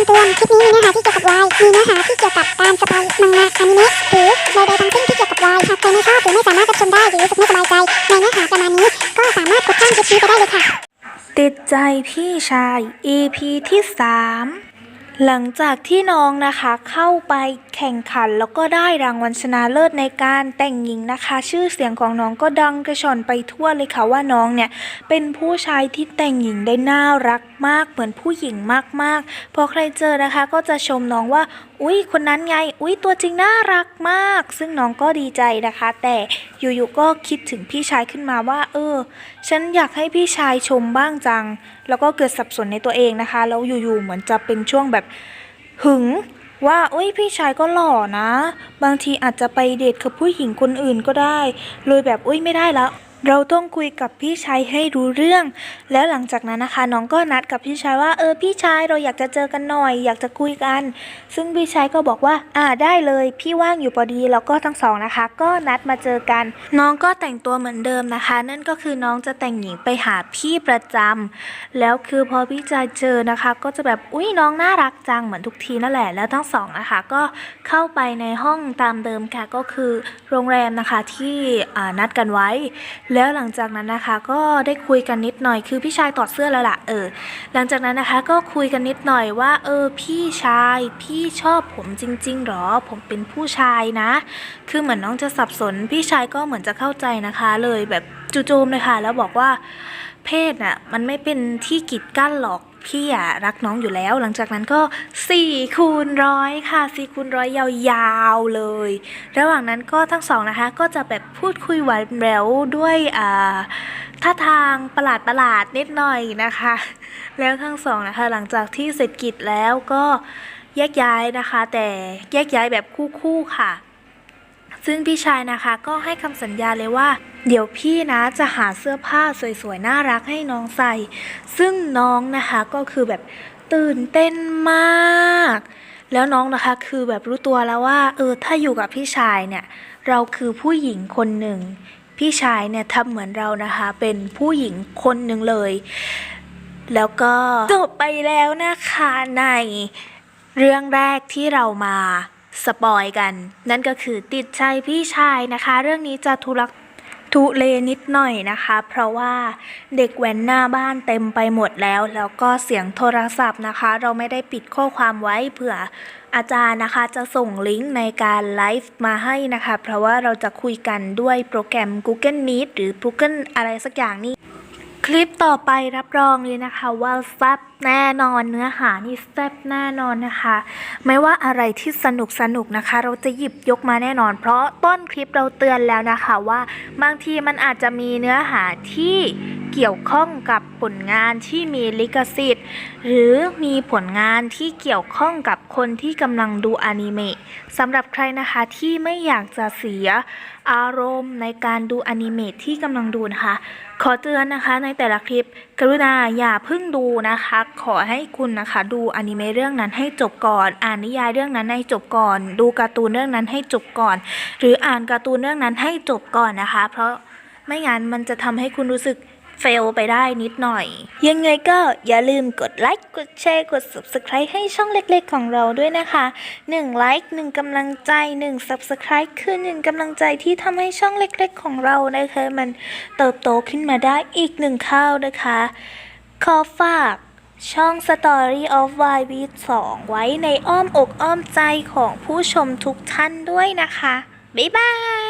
ำเตือนคลิปนี้มีเนื้อหาที่เกี่ยวกับวาย มีเนื้อหาที่เกี่ยวกับการสปอยมังงะอนิเมะหรือใดๆทั้งสิ้นที่เกี่ยวกับวาย หากใครไม่ชอบหรือไม่สามารถรับชมได้หรือรู้สึกไม่สบายใจ ในเนื้อหาประมาณนี้ ก็สามารถกดข้ามคลิปนี้ไปได้เลยค่ะ ติดใจพี่ชาย EP ที่ 3 หลังจากที่น้องนะคะเข้าไปแข่งขันแล้วก็ได้รางวัลชนะเลิศในการแต่งหญิงนะคะ ชื่อเสียงของน้องก็ดังกระชอนไปทั่วเลยค่ะว่าน้องเนี่ยเป็นผู้ชายที่แต่งหญิงได้น่ารักมากเหมือนผู้หญิงมากๆพอใครเจอนะคะก็จะชมน้องว่า อุ๊ย คนนั้นไง อุ๊ย ตัวจริงน่ารักมาก ซึ่งน้องก็ดีใจนะคะ แต่อยู่ๆก็คิดถึงพี่ชายขึ้นมาว่า เออ ฉันอยากให้พี่ชายชมบ้างจัง แล้วก็เกิดสับสนในตัวเองนะคะ แล้วอยู่ๆเหมือนจะเป็นช่วงแบบหึงว่าเอ้ยพี่ชายก็หล่อนะ บางทีอาจจะไปเดทกับผู้หญิงคนอื่นก็ได้ เลยแบบอุ้ยไม่ได้แล้ว เราต้องคุยกับพี่ชายให้รู้เรื่อง แล้วหลังจากนั้นนะคะ น้องก็นัดกับพี่ชายว่าเออพี่ชายเราอยากจะเจอกันหน่อย อยากจะคุยกัน ซึ่งพี่ชายก็บอกว่า อ่าได้เลย พี่ว่างอยู่พอดีแล้วก็ทั้งสองนะคะ ก็นัดมาเจอกัน น้องก็แต่งตัวเหมือนเดิมนะคะ นั่นก็คือน้องจะแต่งหญิงไปหาพี่ประจำแล้วคือพอพี่ชายเจอนะคะ ก็จะแบบอุ้ยน้องน่ารักจังเหมือนทุกทีนั่นแหละแล้วทั้งสองนะคะ ก็เข้าไปในห้องตามเดิมค่ะก็คือโรงแรมนะคะที่นัดกันไว้แล้วหลังจากนั้นนะคะก็ได้คุยกันนิดหน่อยคือพี่ชายตอดเสื้อแล้วล่ะเออหลังจากนั้นนะคะก็คุยกันนิดหน่อยว่าเออพี่ชายพี่ชอบผมจริงๆหรอ ผมเป็นผู้ชายนะ คือเหมือนน้องจะสับสน พี่ชายก็เหมือนจะเข้าใจนะคะ เลยแบบจู่โจมเลยค่ะแล้วบอกว่าเพศน่ะมันไม่เป็นที่กีดกั้นหรอก พี่อะรักน้องอยู่แล้ว หลังจากนั้นก็4คูณร้อยค่ะ4คูณร้อยยาวๆเลย ระหว่างนั้นก็ทั้งสองนะคะ ก็จะแบบพูดคุยหวานแหววด้วยอ่าท่าทางประหลาดประหลาดๆนิดหน่อยนะคะ แล้วทั้งสองนะคะ หลังจากที่เสร็จกิจแล้วก็แยกย้ายนะคะ แต่แยกย้ายแบบคู่ๆค่ะ ซึ่งพี่ชายนะคะก็ให้คำสัญญาเลยว่า เดี๋ยวพี่นะจะหาเสื้อผ้าสวยๆ น่ารักให้น้องใส่ ซึ่งน้องนะคะก็คือแบบตื่นเต้นมาก แล้วน้องนะคะคือแบบรู้ตัวแล้วว่า เออถ้าอยู่กับพี่ชายเนี่ย เราคือผู้หญิงคนหนึ่ง พี่ชายเนี่ยทำเหมือนเรานะคะ เป็นผู้หญิงคนหนึ่งเลย แล้วก็จบไปแล้วนะคะในเรื่องแรกที่เรามา สปอยกัน นั่นก็คือติดใจพี่ชายนะคะ เรื่องนี้จะทุลักทุเลนิดหน่อยนะคะ เพราะว่าเด็กแว้นหน้าบ้านเต็มไปหมดแล้ว แล้วก็เสียงโทรศัพท์นะคะ เราไม่ได้ปิดข้อความไว้เผื่ออาจารย์นะคะจะส่งลิงก์ในการไลฟ์มาให้นะคะ เพราะว่าเราจะคุยกันด้วยโปรแกรม Google Meet หรือ Google อะไรสักอย่างนี่ ลิปต่อไปรับรองเลยนะคะ ว่าแซ่บแน่นอนเนื้อหานี่แซ่บแน่นอนนะคะ ไม่ว่าอะไรที่สนุกสนุกนะคะ เราจะหยิบยกมาแน่นอน เพราะต้นคลิปเราเตือนแล้วนะคะว่าบางทีมันอาจจะมีเนื้อหาที่ เกี่ยวข้องกับผลงานที่มีลิขสิทธิ์ หรือมีผลงานที่เกี่ยวข้องกับคนที่กำลังดูอนิเมะสำหรับใครนะคะที่ไม่อยากจะเสียอารมณ์ในการดูอนิเมะที่กำลังดูนะคะ ขอเตือนนะคะในแต่ละคลิป กรุณาอย่าเพิ่งดูนะคะ ขอให้คุณนะคะดูอนิเมะเรื่องนั้นให้จบก่อน อ่านนิยายเรื่องนั้นให้จบก่อน ดูการ์ตูนเรื่องนั้นให้จบก่อน หรืออ่านการ์ตูนเรื่องนั้นให้จบก่อนนะคะ เพราะไม่งั้นมันจะทำให้คุณรู้สึก เฟลไปได้นิดหน่อย ยังไงก็อย่าลืมกดไลค์กดแชร์กด subscribe ให้ช่องเล็กๆของเราด้วยนะคะ1ไลค์1กำลังใจ1 subscribe คือ1กำลังใจที่ทำให้ช่องเล็กๆของเรานะคะมันเติบโตขึ้นมาได้อีกหนึ่งข้าวนะคะ ขอฝากช่อง Story of Y v 2ไว้ในอ้อมอกอ้อมใจของผู้ชมทุกท่านด้วยนะคะ บ๊ายบาย